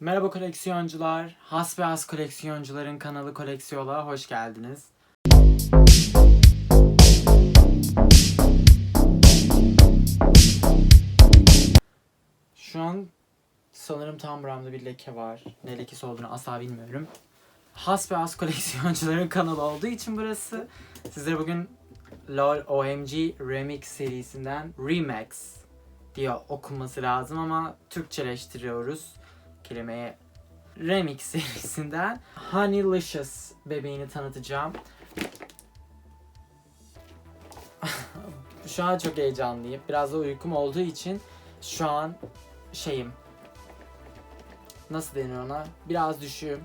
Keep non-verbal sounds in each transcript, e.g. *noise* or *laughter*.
Merhaba koleksiyoncular. Has ve az koleksiyoncuların kanalı Koleksiyon'a hoş geldiniz. Şu an sanırım tam buramda bir leke var. Ne lekesi olduğunu asla bilmiyorum. Has ve az koleksiyoncuların kanalı olduğu için burası. Sizlere bugün LOL OMG Remix serisinden Remax diye okunması lazım ama Türkçeleştiriyoruz kelimeyi. Remix *laughs* serisinden Honeylicious bebeğini tanıtacağım. *laughs* şu an çok heyecanlıyım. Biraz da uykum olduğu için şu an şeyim. Nasıl denir ona? Biraz düşüğüm.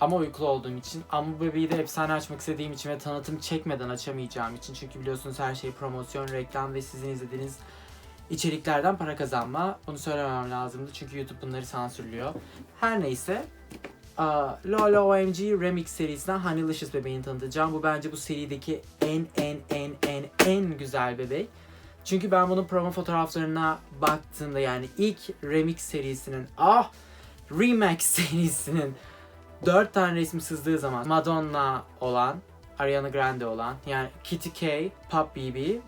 Ama uykulu olduğum için. Ama bu bebeği de efsane açmak istediğim için ve tanıtım çekmeden açamayacağım için. Çünkü biliyorsunuz her şey promosyon, reklam ve sizin izlediğiniz içeriklerden para kazanma. Bunu söylemem lazımdı çünkü YouTube bunları sansürlüyor. Her neyse. aa, LOL OMG Remix serisinden Honeylicious bebeğini tanıtacağım. Bu bence bu serideki en en en en en güzel bebek. Çünkü ben bunun promo fotoğraflarına baktığımda yani ilk Remix serisinin ah Remax *laughs* serisinin 4 tane resmi sızdığı zaman Madonna olan, Ariana Grande olan yani Kitty K, Pop BB,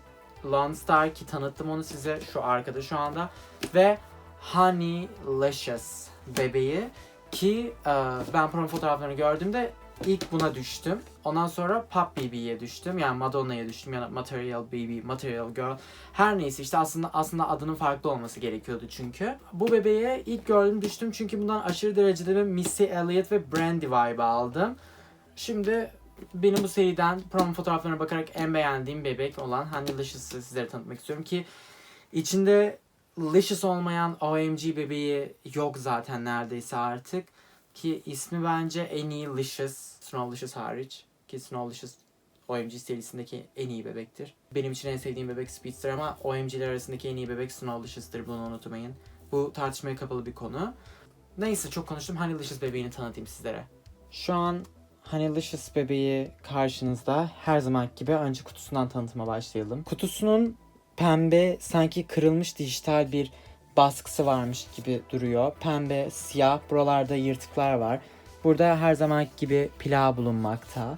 Lone Star ki tanıttım onu size şu arkada şu anda ve Honeylicious bebeği ki e, ben promo fotoğraflarını gördüğümde ilk buna düştüm. Ondan sonra Pop BB'ye düştüm. Yani Madonna'ya düştüm ya da Material BB, Material Girl. Her neyse işte aslında aslında adının farklı olması gerekiyordu çünkü. Bu bebeğe ilk gördüm düştüm çünkü bundan aşırı derecede bir Missy Elliott ve Brandy vibe aldım. Şimdi benim bu seriden promo fotoğraflarına bakarak en beğendiğim bebek olan Honeylicious sizlere tanıtmak istiyorum ki içinde Licious olmayan OMG bebeği yok zaten neredeyse artık. Ki ismi bence en iyi Licious, Snowlicious hariç. Ki Snowlicious OMG serisindeki en iyi bebektir. Benim için en sevdiğim bebek Speedster ama OMG'ler arasındaki en iyi bebek Snowlicious'tır bunu unutmayın. Bu tartışmaya kapalı bir konu. Neyse çok konuştum. Honeylicious bebeğini tanıtayım sizlere. Şu an Honeylicious bebeği karşınızda. Her zaman gibi önce kutusundan tanıtıma başlayalım. Kutusunun pembe sanki kırılmış dijital bir baskısı varmış gibi duruyor. Pembe, siyah, buralarda yırtıklar var. Burada her zaman gibi pilav bulunmakta.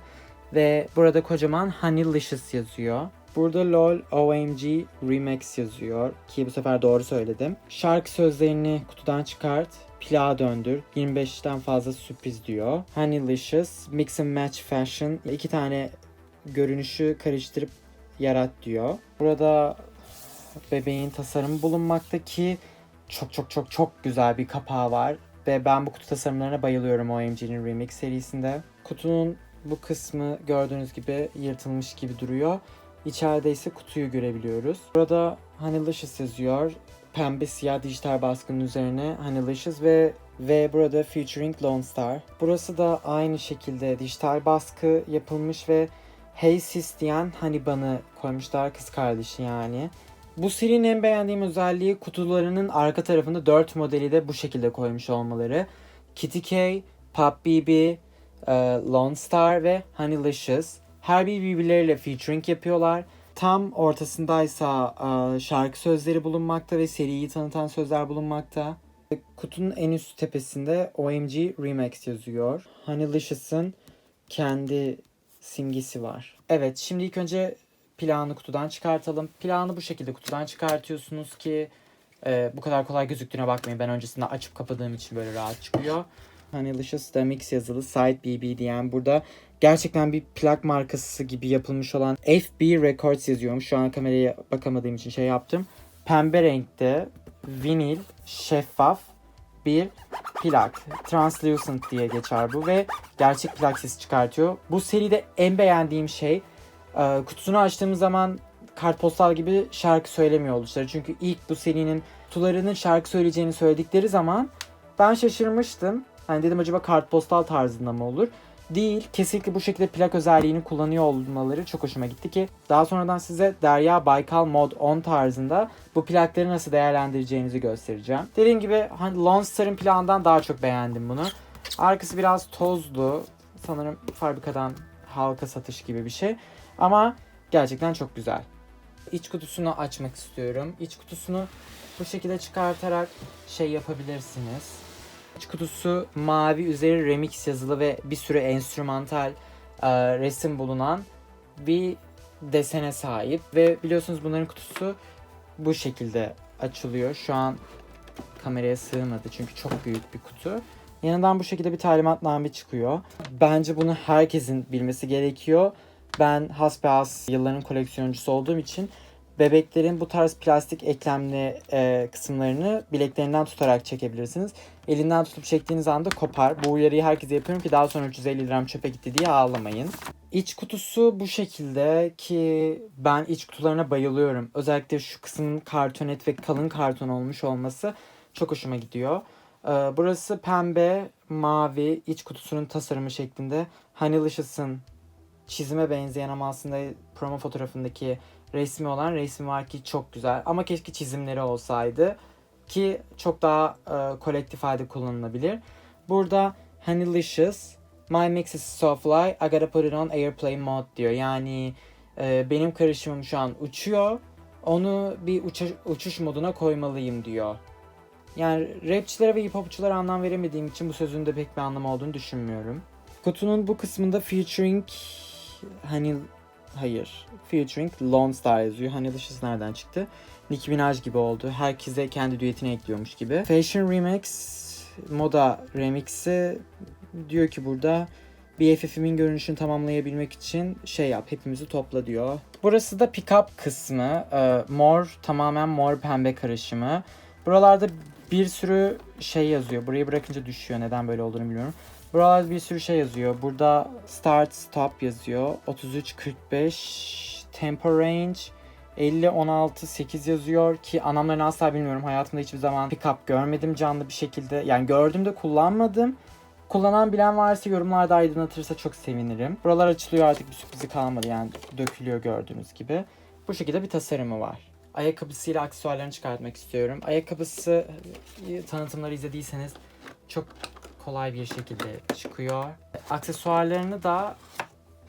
Ve burada kocaman Honeylicious yazıyor. Burada LOL OMG Remix yazıyor ki bu sefer doğru söyledim. Şarkı sözlerini kutudan çıkart, plağa döndür, 25'ten fazla sürpriz diyor. Honeylicious, Mix and Match Fashion, iki tane görünüşü karıştırıp yarat diyor. Burada bebeğin tasarımı bulunmakta ki çok çok çok çok güzel bir kapağı var. Ve ben bu kutu tasarımlarına bayılıyorum OMG'nin Remix serisinde. Kutunun bu kısmı gördüğünüz gibi yırtılmış gibi duruyor. İçeride ise kutuyu görebiliyoruz. Burada Honeylicious yazıyor. Pembe siyah dijital baskının üzerine Honeylicious ve ve burada featuring Lone Star. Burası da aynı şekilde dijital baskı yapılmış ve Hey Sis diyen Honey Bun'ı koymuşlar kız kardeşi yani. Bu serinin en beğendiğim özelliği kutularının arka tarafında 4 modeli de bu şekilde koymuş olmaları. Kitty K, Pop BB, e, Lone Star ve Honeylicious. Her bir birbirleriyle featuring yapıyorlar. Tam ortasındaysa e, şarkı sözleri bulunmakta ve seriyi tanıtan sözler bulunmakta. Kutunun en üst tepesinde OMG Remix yazıyor. Honeylicious'ın kendi simgesi var. Evet şimdi ilk önce plağını kutudan çıkartalım. Plağını bu şekilde kutudan çıkartıyorsunuz ki e, bu kadar kolay gözüktüğüne bakmayın. Ben öncesinde açıp kapadığım için böyle rahat çıkıyor. Honeylicious da mix yazılı Side BB diyen burada gerçekten bir plak markası gibi yapılmış olan FB Records yazıyormuş. Şu an kameraya bakamadığım için şey yaptım. Pembe renkte vinil şeffaf bir plak. Translucent diye geçer bu ve gerçek plak sesi çıkartıyor. Bu seride en beğendiğim şey e, kutusunu açtığımız zaman kartpostal gibi şarkı söylemiyor oluşları. Çünkü ilk bu serinin kutularının şarkı söyleyeceğini söyledikleri zaman ben şaşırmıştım. Hani dedim acaba kartpostal tarzında mı olur? Değil. Kesinlikle bu şekilde plak özelliğini kullanıyor olmaları çok hoşuma gitti ki daha sonradan size Derya Baykal Mod 10 tarzında bu plakları nasıl değerlendireceğinizi göstereceğim. Dediğim gibi hani Lone Star'ın plağından daha çok beğendim bunu. Arkası biraz tozlu. Sanırım fabrikadan halka satış gibi bir şey. Ama gerçekten çok güzel. İç kutusunu açmak istiyorum. İç kutusunu bu şekilde çıkartarak şey yapabilirsiniz. Kutusu mavi, üzeri remix yazılı ve bir sürü enstrümantal e, resim bulunan bir desene sahip. Ve biliyorsunuz bunların kutusu bu şekilde açılıyor. Şu an kameraya sığmadı çünkü çok büyük bir kutu. Yanından bu şekilde bir talimatname çıkıyor. Bence bunu herkesin bilmesi gerekiyor. Ben hasbihas yılların koleksiyoncusu olduğum için bebeklerin bu tarz plastik eklemli e, kısımlarını bileklerinden tutarak çekebilirsiniz. Elinden tutup çektiğiniz anda kopar. Bu uyarıyı herkese yapıyorum ki daha sonra 350 liram çöpe gitti diye ağlamayın. İç kutusu bu şekilde ki ben iç kutularına bayılıyorum. Özellikle şu kısmın kartonet ve kalın karton olmuş olması çok hoşuma gidiyor. Ee, burası pembe, mavi, iç kutusunun tasarımı şeklinde. Honeylicious''ın çizime benzeyen ama aslında promo fotoğrafındaki resmi olan resmi var ki çok güzel. Ama keşke çizimleri olsaydı ki çok daha e, kolektif halde kullanılabilir. Burada Honeylicious, My mix is so fly, I gotta put it on airplane mode diyor. Yani e, benim karışımım şu an uçuyor. Onu bir uça- uçuş moduna koymalıyım diyor. Yani rapçilere ve hip hopçulara anlam veremediğim için bu sözün de pek bir anlamı olduğunu düşünmüyorum. Kutunun bu kısmında featuring hani hayır featuring Lone Star yazıyor. Hani Licious nereden çıktı? Nicki Minaj gibi oldu. Herkese kendi düetini ekliyormuş gibi. Fashion Remix moda remix'i diyor ki burada BFF'imin görünüşünü tamamlayabilmek için şey yap hepimizi topla diyor. Burası da pickup kısmı. Ee, mor tamamen mor pembe karışımı. Buralarda bir sürü şey yazıyor. Burayı bırakınca düşüyor. Neden böyle olduğunu bilmiyorum. Buralarda bir sürü şey yazıyor. Burada start stop yazıyor. 33 45 tempo range 50 16 8 yazıyor ki anlamlarını asla bilmiyorum. Hayatımda hiçbir zaman pickup görmedim canlı bir şekilde. Yani gördüm de kullanmadım. Kullanan bilen varsa yorumlarda aydınlatırsa çok sevinirim. Buralar açılıyor artık bir sürprizi kalmadı yani dökülüyor gördüğünüz gibi. Bu şekilde bir tasarımı var. Ayakkabısıyla aksesuarlarını çıkartmak istiyorum. Ayakkabısı e, tanıtımları izlediyseniz çok kolay bir şekilde çıkıyor. Aksesuarlarını da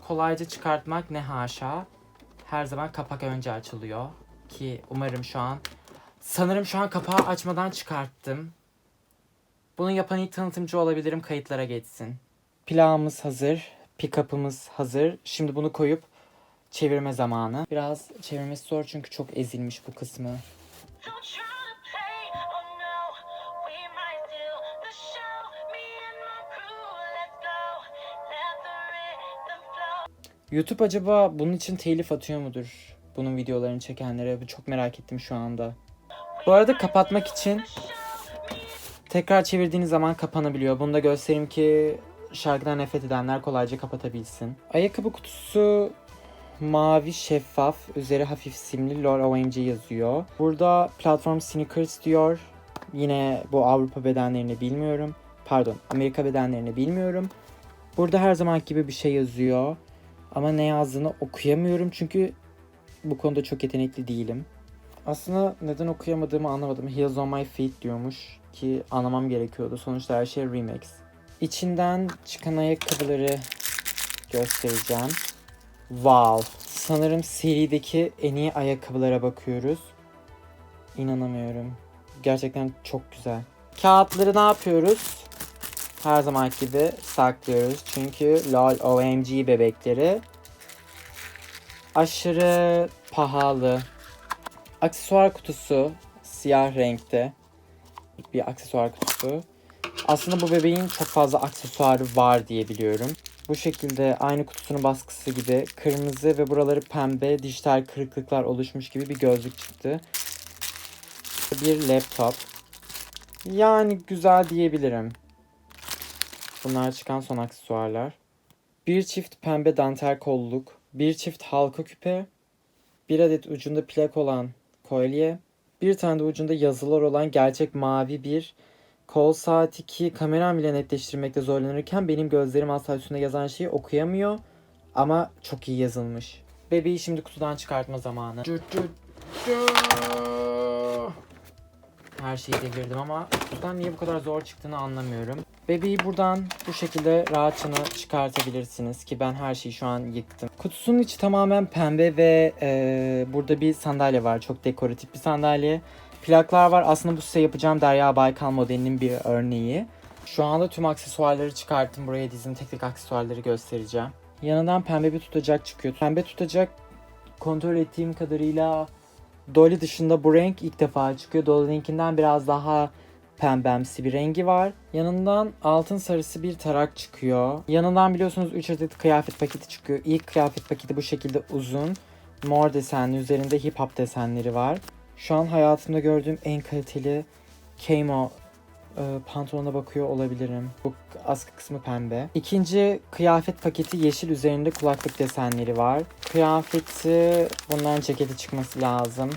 kolayca çıkartmak ne haşa. Her zaman kapak önce açılıyor. Ki umarım şu an sanırım şu an kapağı açmadan çıkarttım. Bunu yapan ilk tanıtımcı olabilirim. Kayıtlara geçsin. Plağımız hazır. Pick-up'ımız hazır. Şimdi bunu koyup çevirme zamanı. Biraz çevirmesi zor çünkü çok ezilmiş bu kısmı. YouTube acaba bunun için telif atıyor mudur? Bunun videolarını çekenlere. Çok merak ettim şu anda. Bu arada kapatmak için tekrar çevirdiğiniz zaman kapanabiliyor. Bunu da göstereyim ki şarkıdan nefret edenler kolayca kapatabilsin. Ayakkabı kutusu mavi şeffaf, üzeri hafif simli LOL OMG yazıyor. Burada platform sneakers diyor. Yine bu Avrupa bedenlerini bilmiyorum. Pardon, Amerika bedenlerini bilmiyorum. Burada her zaman gibi bir şey yazıyor. Ama ne yazdığını okuyamıyorum çünkü bu konuda çok yetenekli değilim. Aslında neden okuyamadığımı anlamadım. Heels on my feet diyormuş ki anlamam gerekiyordu. Sonuçta her şey remix. İçinden çıkan ayakkabıları göstereceğim. Wow. Sanırım serideki en iyi ayakkabılara bakıyoruz. İnanamıyorum. Gerçekten çok güzel. Kağıtları ne yapıyoruz? Her zaman gibi saklıyoruz. Çünkü LOL OMG bebekleri aşırı pahalı. Aksesuar kutusu siyah renkte bir aksesuar kutusu. Aslında bu bebeğin çok fazla aksesuarı var diye biliyorum. Bu şekilde aynı kutusunun baskısı gibi kırmızı ve buraları pembe dijital kırıklıklar oluşmuş gibi bir gözlük çıktı. Bir laptop. Yani güzel diyebilirim. Bunlar çıkan son aksesuarlar. Bir çift pembe dantel kolluk, bir çift halka küpe, bir adet ucunda plak olan kolye, bir tane de ucunda yazılar olan gerçek mavi bir kol saati ki kameram bile netleştirmekte zorlanırken benim gözlerim asla üstünde yazan şeyi okuyamıyor ama çok iyi yazılmış. Bebeği şimdi kutudan çıkartma zamanı. Her şeyi devirdim ama kutudan niye bu kadar zor çıktığını anlamıyorum. Bebeği buradan bu şekilde rahatça çıkartabilirsiniz ki ben her şeyi şu an yıktım. Kutusunun içi tamamen pembe ve e, burada bir sandalye var. Çok dekoratif bir sandalye. Plaklar var. Aslında bu size yapacağım Derya Baykal modelinin bir örneği. Şu anda tüm aksesuarları çıkarttım. Buraya dizim tek tek aksesuarları göstereceğim. Yanından pembe bir tutacak çıkıyor. Pembe tutacak kontrol ettiğim kadarıyla Dolly dışında bu renk ilk defa çıkıyor. Dolly'ninkinden biraz daha pembemsi bir rengi var. Yanından altın sarısı bir tarak çıkıyor. Yanından biliyorsunuz 3 adet kıyafet paketi çıkıyor. İlk kıyafet paketi bu şekilde uzun. Mor desenli üzerinde hip hop desenleri var. Şu an hayatımda gördüğüm en kaliteli Kamo e, pantolona bakıyor olabilirim. Bu askı kısmı pembe. İkinci kıyafet paketi yeşil üzerinde kulaklık desenleri var. Kıyafeti bundan ceketi çıkması lazım.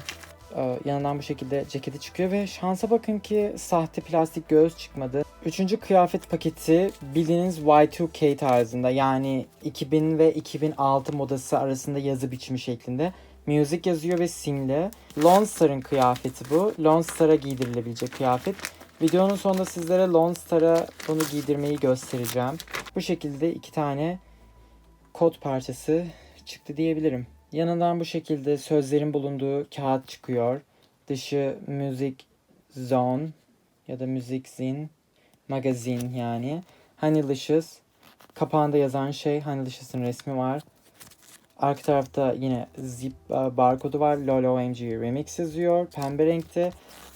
Ee, yanından bu şekilde ceketi çıkıyor ve şansa bakın ki sahte plastik göğüs çıkmadı. Üçüncü kıyafet paketi bildiğiniz Y2K tarzında yani 2000 ve 2006 modası arasında yazı biçimi şeklinde. Music yazıyor ve simli. Lone Star'ın kıyafeti bu. Lone Star'a giydirilebilecek kıyafet. Videonun sonunda sizlere Lone Star'a bunu giydirmeyi göstereceğim. Bu şekilde iki tane kot parçası çıktı diyebilirim. Yanından bu şekilde sözlerin bulunduğu kağıt çıkıyor. Dışı Music Zone ya da Music Zine magazin yani. Honeylicious. Kapağında yazan şey Honeylicious resmi var. Arka tarafta yine zip barkodu var. LOL OMG Remix yazıyor. Pembe renkte.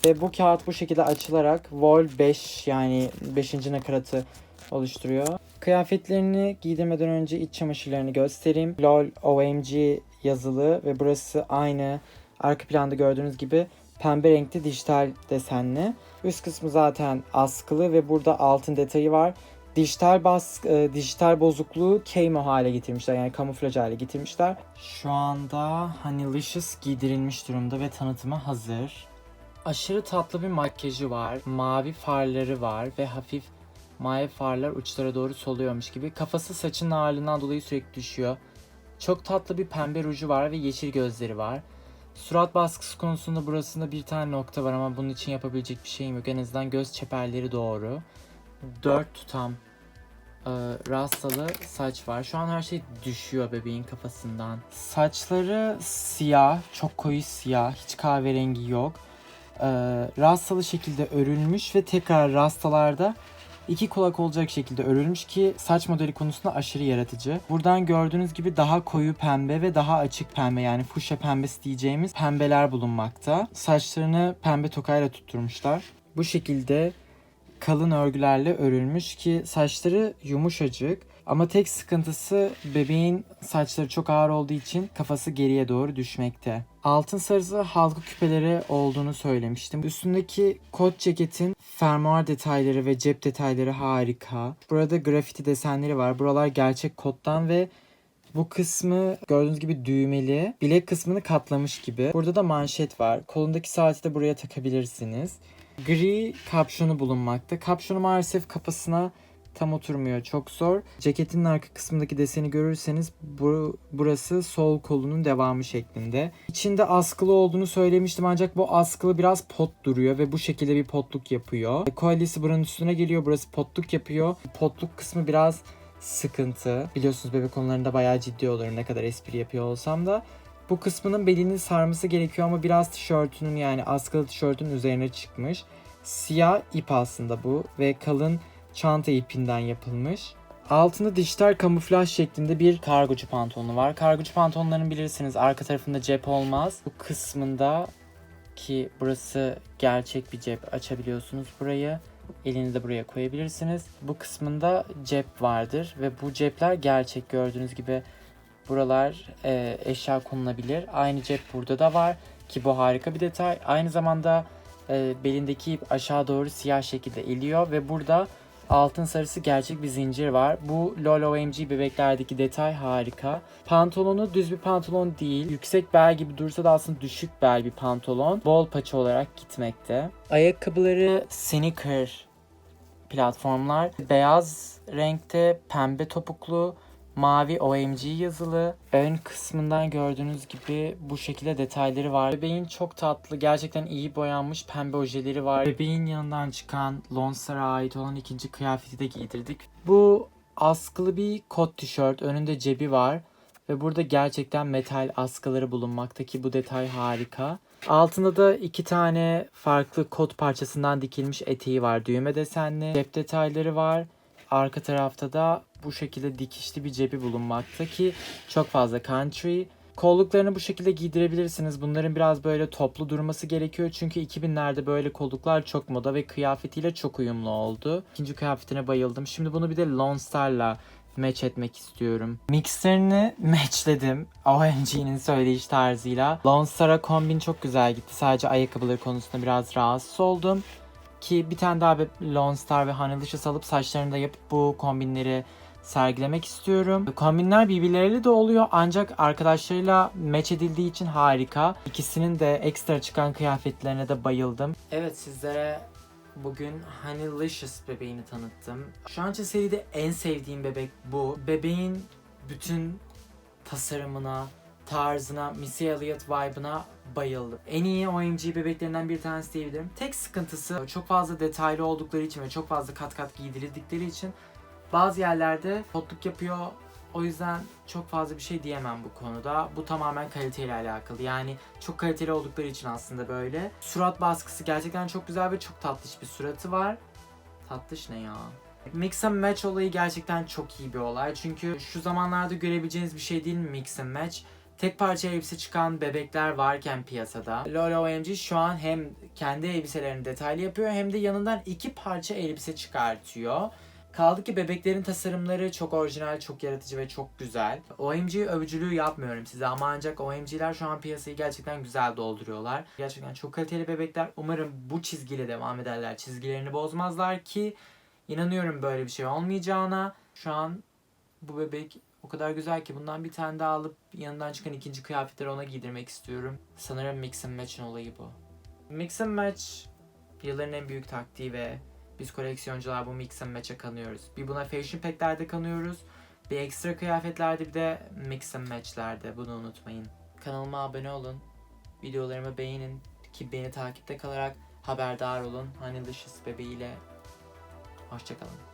Ve bu kağıt bu şekilde açılarak Vol 5 yani 5. nakaratı oluşturuyor. Kıyafetlerini giydirmeden önce iç çamaşırlarını göstereyim. LOL OMG yazılı ve burası aynı arka planda gördüğünüz gibi pembe renkli dijital desenli. Üst kısmı zaten askılı ve burada altın detayı var. Dijital bas e, dijital bozukluğu camo hale getirmişler. Yani kamuflaj hale getirmişler. Şu anda Honeylicious giydirilmiş durumda ve tanıtıma hazır. Aşırı tatlı bir makyajı var. Mavi farları var ve hafif mavi farlar uçlara doğru soluyormuş gibi. Kafası saçın ağırlığından dolayı sürekli düşüyor. Çok tatlı bir pembe ruju var ve yeşil gözleri var. Surat baskısı konusunda burasında bir tane nokta var ama bunun için yapabilecek bir şeyim yok. En azından göz çeperleri doğru. Dört tutam e, rastalı saç var. Şu an her şey düşüyor bebeğin kafasından. Saçları siyah, çok koyu siyah, hiç kahverengi yok. E, rastalı şekilde örülmüş ve tekrar rastalarda iki kulak olacak şekilde örülmüş ki saç modeli konusunda aşırı yaratıcı. Buradan gördüğünüz gibi daha koyu pembe ve daha açık pembe yani fuşya pembesi diyeceğimiz pembeler bulunmakta. Saçlarını pembe tokayla tutturmuşlar. Bu şekilde kalın örgülerle örülmüş ki saçları yumuşacık. Ama tek sıkıntısı bebeğin saçları çok ağır olduğu için kafası geriye doğru düşmekte. Altın sarısı halka küpeleri olduğunu söylemiştim. Üstündeki kot ceketin fermuar detayları ve cep detayları harika. Burada grafiti desenleri var. Buralar gerçek kottan ve bu kısmı gördüğünüz gibi düğmeli. Bilek kısmını katlamış gibi. Burada da manşet var. Kolundaki saati de buraya takabilirsiniz. Gri kapşonu bulunmakta. Kapşonu maalesef kafasına tam oturmuyor. Çok zor. Ceketinin arka kısmındaki deseni görürseniz bu, burası sol kolunun devamı şeklinde. İçinde askılı olduğunu söylemiştim ancak bu askılı biraz pot duruyor ve bu şekilde bir potluk yapıyor. Koalyesi buranın üstüne geliyor. Burası potluk yapıyor. Potluk kısmı biraz sıkıntı. Biliyorsunuz bebek konularında bayağı ciddi olurum ne kadar espri yapıyor olsam da. Bu kısmının belini sarması gerekiyor ama biraz tişörtünün yani askılı tişörtün üzerine çıkmış. Siyah ip aslında bu ve kalın çanta ipinden yapılmış. Altında dijital kamuflaj şeklinde bir kargocu pantolonu var. Kargocu pantolonların bilirsiniz arka tarafında cep olmaz. Bu kısmında ki burası gerçek bir cep açabiliyorsunuz burayı. Elini de buraya koyabilirsiniz. Bu kısmında cep vardır ve bu cepler gerçek gördüğünüz gibi buralar e, eşya konulabilir. Aynı cep burada da var ki bu harika bir detay. Aynı zamanda e, belindeki ip aşağı doğru siyah şekilde iliyor ve burada altın sarısı gerçek bir zincir var. Bu LOL OMG bebeklerdeki detay harika. Pantolonu düz bir pantolon değil. Yüksek bel gibi dursa da aslında düşük bel bir pantolon. Bol paça olarak gitmekte. Ayakkabıları sneaker platformlar. Beyaz renkte pembe topuklu mavi OMG yazılı. Ön kısmından gördüğünüz gibi bu şekilde detayları var. Bebeğin çok tatlı, gerçekten iyi boyanmış pembe ojeleri var. Bebeğin yanından çıkan Lone Star'a ait olan ikinci kıyafeti de giydirdik. Bu askılı bir kot tişört. Önünde cebi var. Ve burada gerçekten metal askıları bulunmakta ki bu detay harika. Altında da iki tane farklı kot parçasından dikilmiş eteği var. Düğme desenli. Cep detayları var. Arka tarafta da bu şekilde dikişli bir cebi bulunmakta ki çok fazla country. Kolluklarını bu şekilde giydirebilirsiniz. Bunların biraz böyle toplu durması gerekiyor. Çünkü 2000'lerde böyle kolluklar çok moda ve kıyafetiyle çok uyumlu oldu. İkinci kıyafetine bayıldım. Şimdi bunu bir de Lone match etmek istiyorum. Mixlerini *laughs* matchledim. OMG'nin söyleyiş tarzıyla. Lone Star'a kombin çok güzel gitti. Sadece ayakkabıları konusunda biraz rahatsız oldum. Ki bir tane daha Lone Star ve Honey alıp saçlarını da yapıp bu kombinleri sergilemek istiyorum. Kombinler birbirleriyle de oluyor ancak arkadaşlarıyla match edildiği için harika. İkisinin de ekstra çıkan kıyafetlerine de bayıldım. Evet sizlere bugün Honeylicious bebeğini tanıttım. Şu an için seride en sevdiğim bebek bu. Bebeğin bütün tasarımına, tarzına, Missy Elliott vibe'ına bayıldım. En iyi OMG bebeklerinden bir tanesi diyebilirim. Tek sıkıntısı çok fazla detaylı oldukları için ve çok fazla kat kat giydirildikleri için bazı yerlerde potluk yapıyor. O yüzden çok fazla bir şey diyemem bu konuda. Bu tamamen kaliteyle alakalı. Yani çok kaliteli oldukları için aslında böyle. Surat baskısı gerçekten çok güzel ve çok tatlış bir suratı var. Tatlış ne ya? Mix and match olayı gerçekten çok iyi bir olay. Çünkü şu zamanlarda görebileceğiniz bir şey değil mi mix and match? Tek parça elbise çıkan bebekler varken piyasada. Lola OMG şu an hem kendi elbiselerini detaylı yapıyor hem de yanından iki parça elbise çıkartıyor. Kaldı ki bebeklerin tasarımları çok orijinal, çok yaratıcı ve çok güzel. OMG övücülüğü yapmıyorum size ama ancak OMG'ler şu an piyasayı gerçekten güzel dolduruyorlar. Gerçekten çok kaliteli bebekler. Umarım bu çizgiyle devam ederler. Çizgilerini bozmazlar ki inanıyorum böyle bir şey olmayacağına. Şu an bu bebek o kadar güzel ki bundan bir tane daha alıp yanından çıkan ikinci kıyafetleri ona giydirmek istiyorum. Sanırım mix and match'in olayı bu. Mix and match yılların en büyük taktiği ve biz koleksiyoncular bu mix and match'e kanıyoruz. Bir buna fashion pack'lerde kanıyoruz. Bir ekstra kıyafetlerde bir de mix and match'lerde bunu unutmayın. Kanalıma abone olun. Videolarımı beğenin ki beni takipte kalarak haberdar olun. Honeylicious bebeğiyle hoşçakalın.